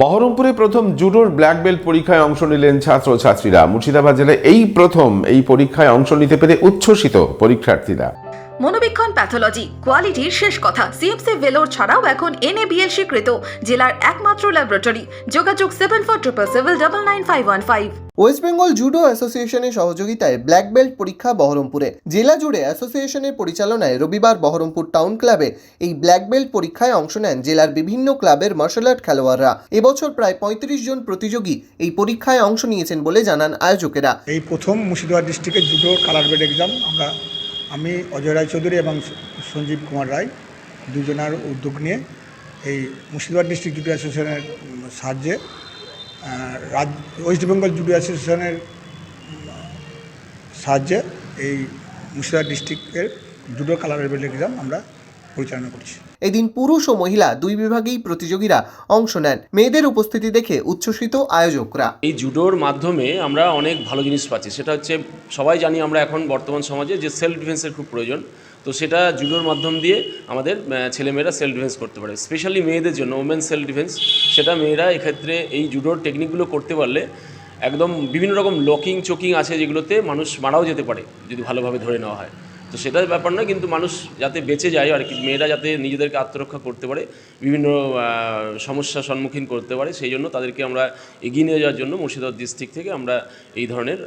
বহরমপুরে প্রথম জুডোর black belt পরীক্ষায় অংশ নিলেন ছাত্রছাত্রীরা মুর্শিদাবাদ জেলায় এই প্রথম এই পরীক্ষায় অংশ নিতে পেরে উচ্ছ্বসিত পরীক্ষার্থীরা। মনোবীক্ষণ প্যাথোলজি কোয়ালিটির শেষ কথা। সিএমসি ভেলোর ছাড়াও এখন এনএবিএল স্বীকৃত জেলার একমাত্র ল্যাবরেটরি যোগাযোগ seven four triple seven double nine five one five West Bengal judo অ্যাসোসিয়েশনের সহযোগিতায় ব্ল্যাক বেল্ট পরীক্ষা বহরমপুরে। জেলা জুড়ে অ্যাসোসিয়েশনের পরিচালনায় রবিবার বহরমপুর টাউন ক্লাবে এই ব্ল্যাক বেল্ট পরীক্ষায় অংশ নেন জেলার বিভিন্ন ক্লাবের মার্শাল আর্ট খেলোয়াড়রা। এবছর প্রায় পঁয়ত্রিশ জন প্রতিযোগী এই পরীক্ষায় অংশ নিয়েছেন বলে জানান আয়োজকেরা। এই প্রথম মুর্শিদাবাদ ডিস্ট্রিক্টের জুডো কালার বেড এক্সাম আমরা আমি অজয় রায় চৌধুরী এবং সঞ্জীব কুমার রায় দুজনার উদ্যোগ নিয়ে এই মুর্শিদাবাদ ডিস্ট্রিক্ট জুটি অ্যাসোসিয়েশনের সাহায্যে রাজ, ওয়েস্ট বেঙ্গল জুটি অ্যাসোসিয়েশনের সাহায্যে এই মুর্শিদাবাদ ডিস্ট্রিক্টের জুডো কালার এভেল এক্সাম আমরা পরিচালনা করছি। এদিন পুরুষ ও মহিলা দুই বিভাগেই প্রতিযোগীরা অংশ নেন। মেয়েদের উপস্থিতি দেখে উচ্ছ্বসিত আয়োজকরা। এই জুডোর মাধ্যমে আমরা অনেক ভালো জিনিস পাচ্ছি। সেটা হচ্ছে সবাই জানি আমরা এখন বর্তমান সমাজে যে সেলফ ডিফেন্সের খুব প্রয়োজন। তো সেটা জুডোর মাধ্যম দিয়ে আমাদের ছেলেমেয়েরা সেলফ ডিফেন্স করতে পারে। স্পেশালি মেয়েদের জন্য ওমেন সেলফ ডিফেন্স। সেটা মেয়েরা এক্ষেত্রে এই জুডোর টেকনিকগুলো করতে পারলে একদম বিভিন্ন রকম লকিং চোকিং আছে যেগুলোতে মানুষ মারাও যেতে পারে যদি ভালোভাবে ধরে নেওয়া হয়। তো সেটার ব্যাপার নয়, কিন্তু মানুষ যাতে বেঁচে যায় আর কি, মেয়েরা যাতে নিজেদেরকে আত্মরক্ষা করতে পারে, বিভিন্ন সমস্যার সম্মুখীন করতে পারে, সেই জন্য তাদেরকে আমরা এগিয়ে নিয়ে যাওয়ার জন্য মুর্শিদাবাদ ডিস্ট্রিক্ট থেকে আমরা এই ধরনের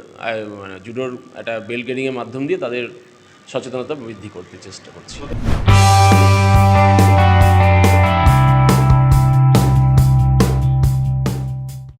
মানে জুডোর একটা বেল গেডিংয়ের মাধ্যম দিয়ে তাদের সচেতনতা বৃদ্ধি করতে চেষ্টা করছি।